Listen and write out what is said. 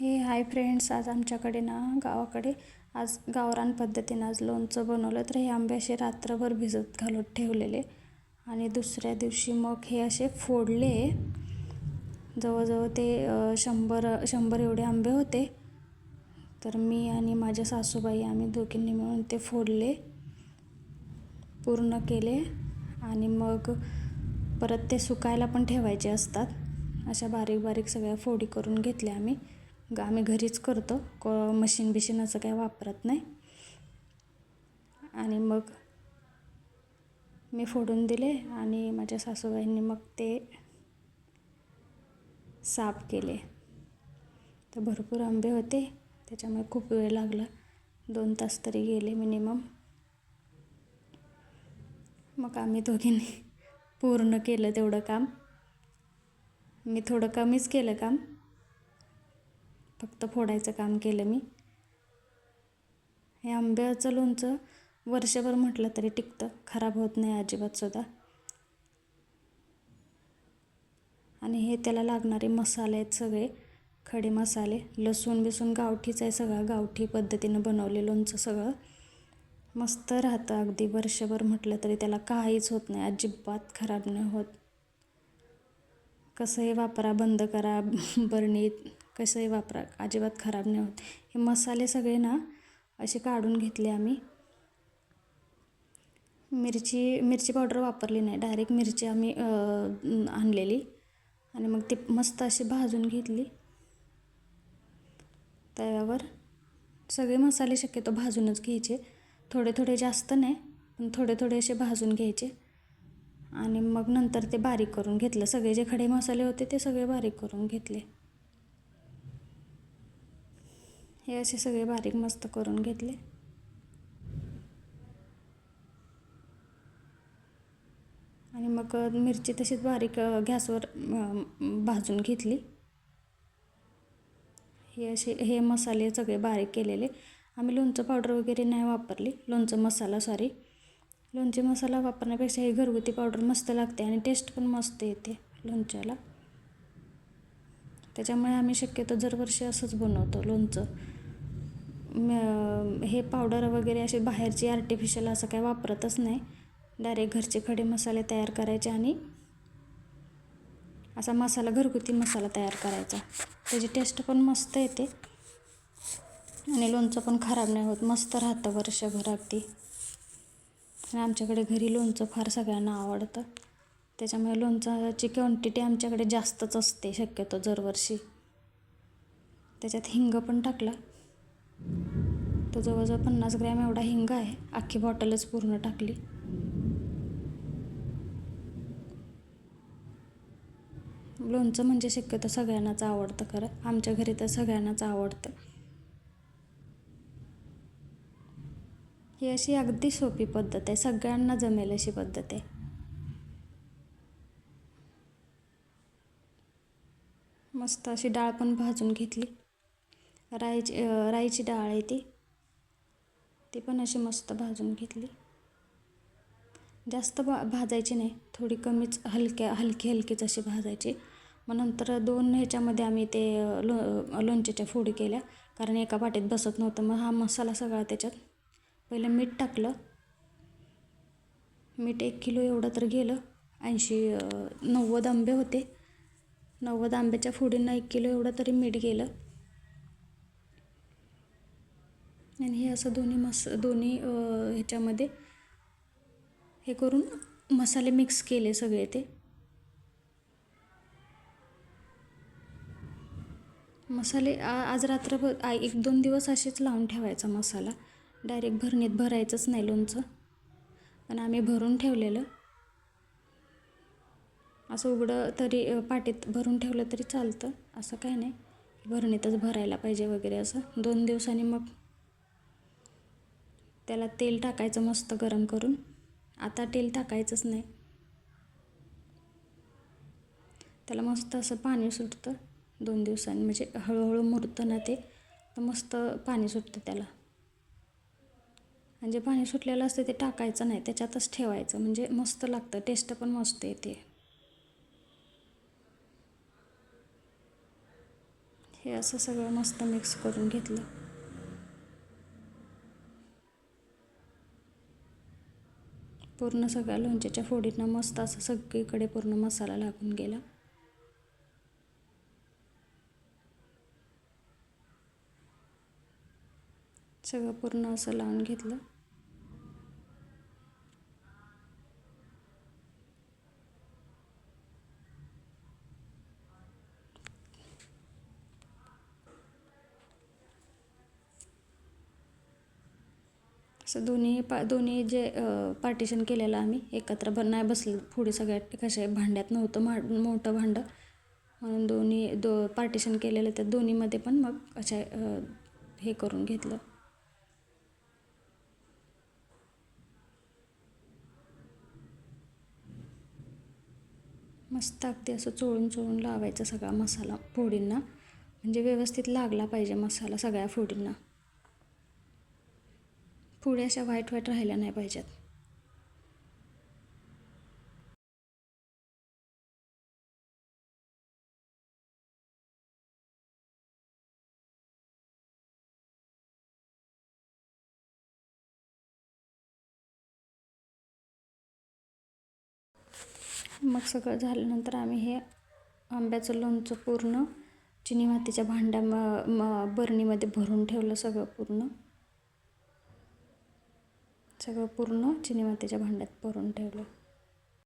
हे hi friends आज आमच्याकडे ना गावाकडे आज गावरान पद्धतीनं आज लोणचं बनवलं. तर हे आंबे असे रात्रभर भिजत घालून ठेवलेले. आणि दुसऱ्या दिवशी मग हे असे फोडले. जवळजवळ ते शंभर शंभर एवढे आंबे होते. तर मी आणि माझ्या सासूबाई आम्ही दोघींनी मिळून ते फोडले. पूर्ण केले. आणि मग परत ते सुकायला पण ठेवायचे असतात. अशा बारीक बारीक सगळ्या फोडी करून घेतल्या आम्ही. ग आम्ही घरीच करतो. क मशीन बिशीन असं काही वापरत नाही. आणि मग मी फोडून दिले आणि माझ्या सासूबाईंनी मग ते साफ केले. तर भरपूर आंबे होते. त्याच्यामुळे खूप वेळ लागला. दोन तास तरी गेले मिनिमम मग आम्ही दोघींनी पूर्ण केलं तेवढं काम. मी थोडं कमीच केलं काम. फक्त फोडायचं काम केलं मी. हे आंब्याचं लोणचं वर्षभर म्हटलं तरी टिकतं. खराब होत नाही अजिबातसुद्धा आणि हे त्याला लागणारे मसाले आहेत सगळे. खडे मसाले लसूण बिसून गावठीच आहे सगळं. गावठी पद्धतीनं बनवले लोणचं सगळं. मस्त राहतं अगदी. वर्षभर म्हटलं तरी त्याला काहीच होत नाही. अजिबात खराब नाही होत. कसंही वापरा बंद करा बरणीत कसंही वापरा अजिबात खराब नाही होत. हे मसाले सगळे ना असे काढून घेतले आम्ही. मिरची मिरची पावडर वापरली नाही. डायरेक्ट मिरची आम्ही आणलेली. आणि मग ती मस्त अशी भाजून घेतली. तव्यावर. सगळे मसाले शक्यतो भाजूनच घ्यायचे. थोडे थोडे जास्त नाही पण थोडे थोडे असे भाजून घ्यायचे. आणि मग नंतर ते बारीक करून घेतलं. सगळे जे खडे मसाले होते ते सगळे बारीक करून घेतले. हे असे सगळे बारीक मस्त करून घेतले. आणि मग मिरची तशीच बारीक गॅसवर भाजून घेतली. हे असे हे मसाले सगळे बारीक केलेले. आम्ही लोणचं पावडर वगैरे नाही वापरली. लोणचं मसाला सॉरी लोणचे मसाला वापरण्यापेक्षा हे घरगुती पावडर मस्त लागते आणि टेस्ट पण मस्त येते लोणच्याला. त्याच्यामुळे आम्ही शक्यतो दरवर्षी असंच बनवतो लोणचं. हे पावडर वगैरे असे बाहेरची आर्टिफिशियल असं काही वापरतच नाही. डायरेक्ट घरचे खडे मसाले तयार करायचे आणि असा मसाला घरगुती मसाला तयार करायचा. त्याची टेस्ट पण मस्त येते. आणि लोणचं पण खराब नाही होत. मस्त राहतं वर्षभर अगदी. आणि आमच्याकडे घरी लोणचं फार सगळ्यांना आवडतं. त्याच्यामुळे लोणचाची क्वांटिटी आमच्याकडे जास्तच असते शक्यतो दरवर्षी. त्याच्यात हिंग पण टाकला. तो जवळजवळ पन्नास ग्रॅम एवढा हिंग आहे. अख्खी बॉटलच पूर्ण टाकली. लोणचं म्हणजे शक्यतो सगळ्यांनाच आवडतं खरं. आमच्या घरी तर सगळ्यांनाच आवडतं. ही अशी अगदी सोपी पद्धत आहे. सगळ्यांना जमेल अशी पद्धत आहे. मस्त अशी डाळ पण भाजून घेतली. राईची राईची डाळ आहे ती. ती पण अशी मस्त भाजून घेतली. जास्त भा भाजायची नाही. थोडी कमीच हलक्या हलकी हलकीच अशी भाजायची. मग नंतर दोन ह्याच्यामध्ये आम्ही ते लो लोणच्याच्या फोडी केल्या. कारण एका पाटीत बसत नव्हतं. मग हा मसाला सगळा त्याच्यात पहिलं मीठ टाकलं. मीठ एक किलो एवढं तर गेलं. ऐंशी नव्वद आंबे होते. नव्वद आंब्याच्या फोडींना एक किलो एवढं तरी मीठ गेलं. आणि हे असं दोन्ही मस दोन्ही ह्याच्यामध्ये हे करून मसाले मिक्स केले सगळे ते. मसाले आ आज रात्रभर आ एक दोन दिवस असेच लावून ठेवायचा मसाला. डायरेक्ट भरणीत भरायचंच नाही लोणचं. पण आम्ही भरून ठेवलेलं. असं उघडं तरी पाटीत भरून ठेवलं तरी चालतं. असं काही नाही. भरणीतच भरायला पाहिजे वगैरे असं. दोन दिवसांनी मग त्याला तेल टाकायचं मस्त गरम करून. आता तेल टाकायचंच नाही. त्याला मस्त असं पाणी सुटतं दोन दिवसांनी. म्हणजे हळूहळू मुरतं ना ते तर मस्त पाणी सुटतं त्याला. आणि जे पाणी सुटलेलं असतं ते टाकायचं नाही त्याच्यातच ठेवायचं. म्हणजे मस्त लागतं टेस्ट पण मस्त येते. हे असं सगळं मस्त मिक्स करून घेतलं. पूर्ण सगळ्या लोणच्याच्या फोडींना मस्त असं सगळीकडे पूर्ण मसाला लागून गेला. सगळं पूर्ण असं लावून घेतलं. असं दोन्ही पा दोन्ही जे पार्टिशन केलेलं आम्ही एकत्र बन नाही बसलं पुढे सगळ्यात कसे भांड्यात नव्हतं मा मोठं भांडं. म्हणून दोन्ही दो पार्टिशन केलेलं त्या दोन्हीमध्ये पण मग अशा हे करून घेतलं. मस्त अगदी असं चोळून चोळून लावायचा सगळा मसाला फोडींना. म्हणजे व्यवस्थित लागला पाहिजे मसाला सगळ्या फोडींना. पुढे अशा व्हाईट व्हाईट राहिल्या नाही पाहिजेत. मग सगळं झाल्यानंतर आम्ही हे आंब्याचं लोणचं पूर्ण चिनी मातीच्या भांड्या म बरणीमध्ये भरून ठेवलं सगळं पूर्ण. सगळं पूर्ण चिनी मातीच्या भांड्यात भरून ठेवलं.